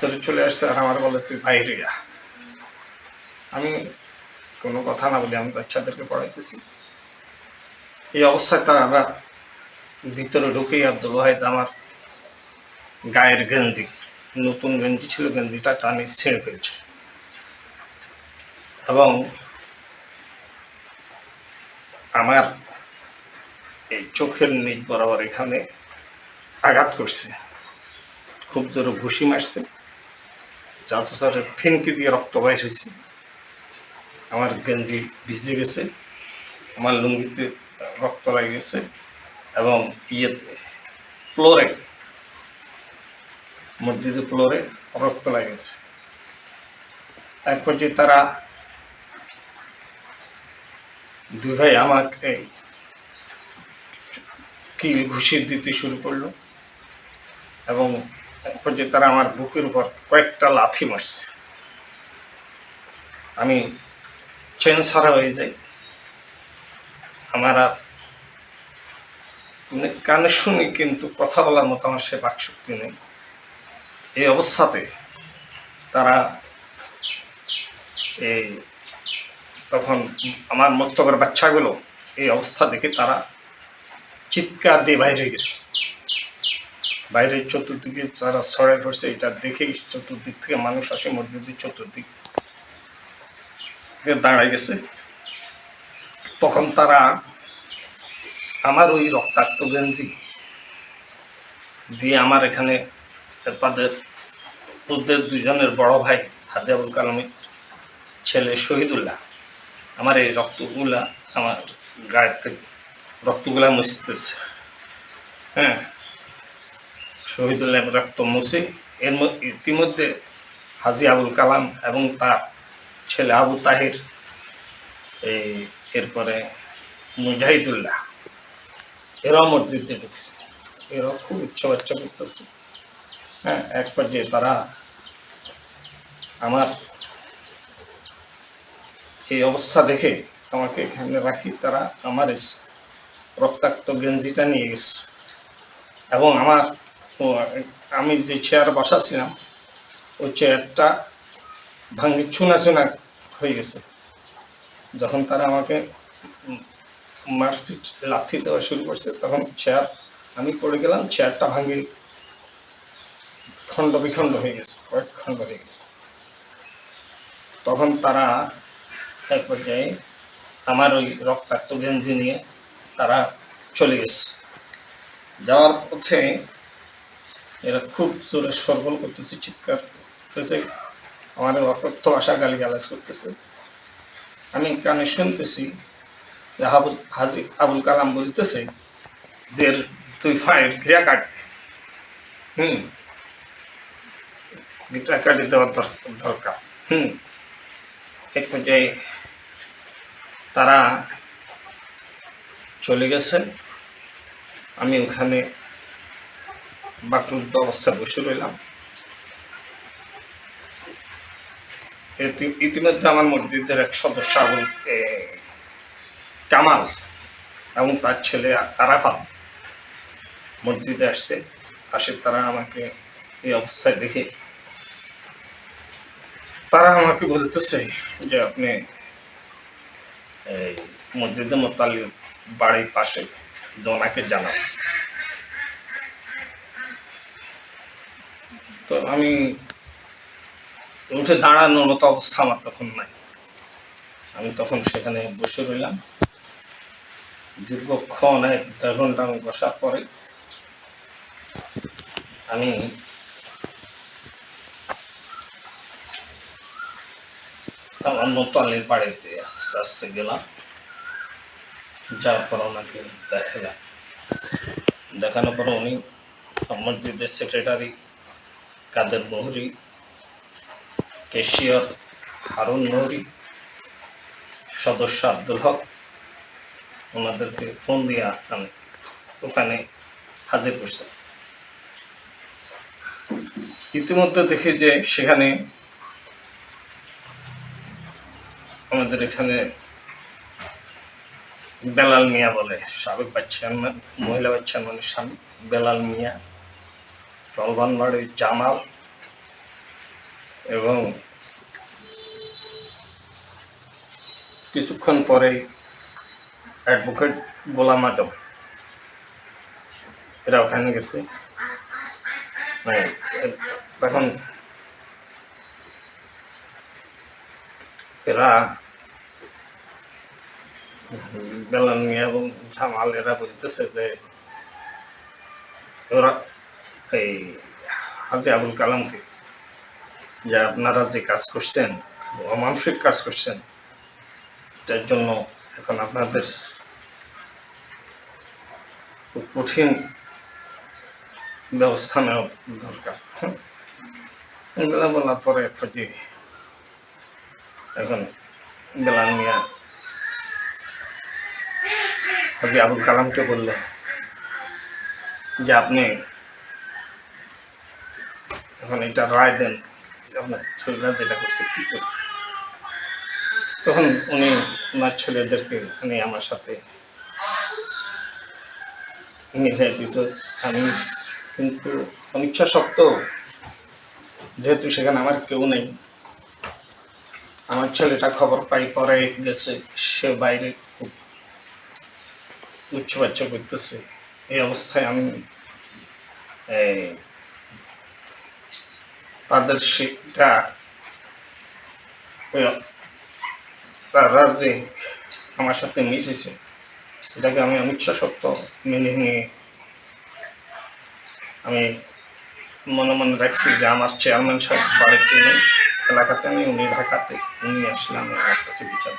ভিতরে চলে আসছে আর আমার বলে, তুই বাইরে যা। আমি কোনো কথা না বলি আমি বাচ্চাদেরকে পড়াইতেছি। এই অবস্থায় তারা ভিতরে ঢুকেই আব্দুল ওয়াহিদ আমার গায়ের গেঞ্জি, নতুন গেঞ্জি ছিল, গেঞ্জিটা টানে ছেড়ে ফেলছে। এবং আমার এই চোখের নিচ বরাবর এখানে আঘাত করছে। খুব জোরে ঘুষি মারছে। যাতে স্যার ফিনকি দিয়ে রক্ত বাইর হয়েছে। আমার গেঞ্জি ভিজে গেছে, আমার লুঙ্গিতে রক্ত লাগে গেছে এবং ইয়েতে, ফ্লোরে, মসজিদের ফ্লোরে রক্ত লাগে গেছে। এক পর্যায়ে তারা, দুই ভাই আমাকে কি ঘুষি দিতে শুরু করল এবং এক পর্যায়ে তারা আমার বুকের উপর কয়েকটা লাথি মারছে। আমি চেন ছাড়া হয়ে যাই। আমার মানে কানে শুনি কিন্তু কথা বলার মতো আমার সে বাকশক্তি নেই। এই অবস্থাতে তারা এই তখন আমার মক্তবের বাচ্চাগুলো এই অবস্থা দেখে তারা চিৎকার দিয়ে বাইরে গেছে। বাইরের চতুর্দিকে যারা ছড়াই পড়ছে এটা দেখেই চতুর্দিক থেকে মানুষ আসে, মসজিদের চতুর্দিক দাঁড়ায় গেছে। তখন তারা আমার ওই রক্তাক্ত গেঞ্জি দিয়ে আমার এখানে তাদের, ওদের দুজনের বড় ভাই হাজি আবুল কালামের ছেলে শহীদুল্লাহ, আমার এই রক্তগুলা আমার গায়ের থেকে রক্তগুলা মুছতেছে। হ্যাঁ শহীদুল্লাহ রক্ত মুছে। এর ইতিমধ্যে হাজি আবুল কালাম এবং তার ছেলে আবু তাহির এই এরপরে মুজাহিদুল্লাহ, এরাও মসজিদে ঢুকছে। এরাও খুব ইচ্ছা বাচ্চা করতেছে। হ্যাঁ এক পর্যায়ে তারা আমার এই অবস্থা দেখে আমাকে এখানে রাখি, তারা আমার রক্তাক্ত গেঞ্জিটা নিয়ে গেছে। এবং আমার আমি যে চেয়ার বসাছিলাম ওই চেয়ারটা ভাঙি চুনা চুনা হয়ে গেছে। যখন তারা আমাকে মারপিট লাথি দেওয়া শুরু করছে, তখন চেয়ার আমি পড়ে গেলাম চেয়ারটা ভাঙি খণ্ড বিখণ্ড হয়ে গেছে, কয়েক খণ্ড হয়ে গেছে। তখন তারা এক পর্যায়ে আমার ওই রক্তাক্ত গেঞ্জি নিয়ে তারা চলে গেছে। যাওয়ার পথে এরা খুব জোরে সরগোল করতেছে, চিৎকার করতেছে আমার অকথ্য ভাষা গালি গালাজ করতেছে। আমি কানে শুনতেছি যে হাবুল হাজি আবুল কালাম বলতেছে যে তুই ফায়ের ক্রিয়া কাটতে। হুম। কাটি দেওয়ার দরকার। হুম। এক পর্যায়ে তারা চলে গেছে। আমি ওখানে বাকরুদ্ধ অবস্থায় বসে রইলাম। ইতিমধ্যে আমার মসজিদের এক সদস্য আবুল কামাল এবং তার ছেলে আরাফাত মসজিদে আসছে। আসে তারা আমাকে এই অবস্থায় দেখে। তারা আমাকে বলতেছে যে আপনি এই মসজিদে মোতালির বাড়ির পাশে জনাকে জানান। তো আমি উঠে দাঁড়ানোর মতো অবস্থা আমার তখন নাই। আমি তখন সেখানে বসে রইলাম। দীর্ঘক্ষণ এক দেড় ঘণ্টা আমি বসার পরে আমি আমার মোতালির বাড়িতে আস্তে আস্তে গেলাম। যাওয়ার পর ওনাকে দেখালাম। দেখানোর পর উনি মসজিদের সেক্রেটারি কাদের মহুরি কেশিয়র হারুন মহুরি সদস্য আব্দুল হক। ওনাদেরকে ফোন দিয়ে আমি ওখানে হাজির করছে। ইতিমধ্যে দেখি যে সেখানে আমাদের এখানে বেলাল মিয়া বলে, সাবেক বাচ্চান মহিলা বাচ্চান মানে স্বামী বেলাল মিয়া। রলবান বাড়ির জামাল এবং কিছুক্ষণ পরে অ্যাডভোকেট গোলাম আজম এরা ওখানে গেছে। এখন এরা বেলান মিয়া এবং ঝামাল এরা বলতেছে যে ওরা এই হাজি আবুল কালামকে, যে আপনারা যে কাজ করছেন, অমানসিক কাজ করছেন, এটার জন্য এখন আপনাদের খুব কঠিন ব্যবস্থা নেওয়া দরকার? এগুলো বলার পরে যে এখন বেলাল মিয়া হাজি আবুল কালামকে বললেন যে আপনি এখন এটা দেন আপনার যেটা করছে, কি তখন উনি ওনার ছেলেদেরকে উনি আমার সাথে মিশাই দিত আমি কিন্তু অনিচ্ছা সত্ত্বেও যেহেতু সেখানে আমার কেউ নেই। আমার ছেলেটা খবর পাই, পরে গেছে, সে বাইরে খুব উচ্চ বাচ্চা করতেছে। এই অবস্থায় আমি ওই তারা যে আমার সাথে মিশেছে এটাকে আমি অনিচ্ছা সত্য মেনে নিয়ে আমি মনে মনে রাখছি যে আমার চেয়ারম্যান সাহেব বাড়িতে নেই, এলাকাতে নেই, উনি ঢাকাতে, উনি আসলে আমি আমার কাছে বিচার।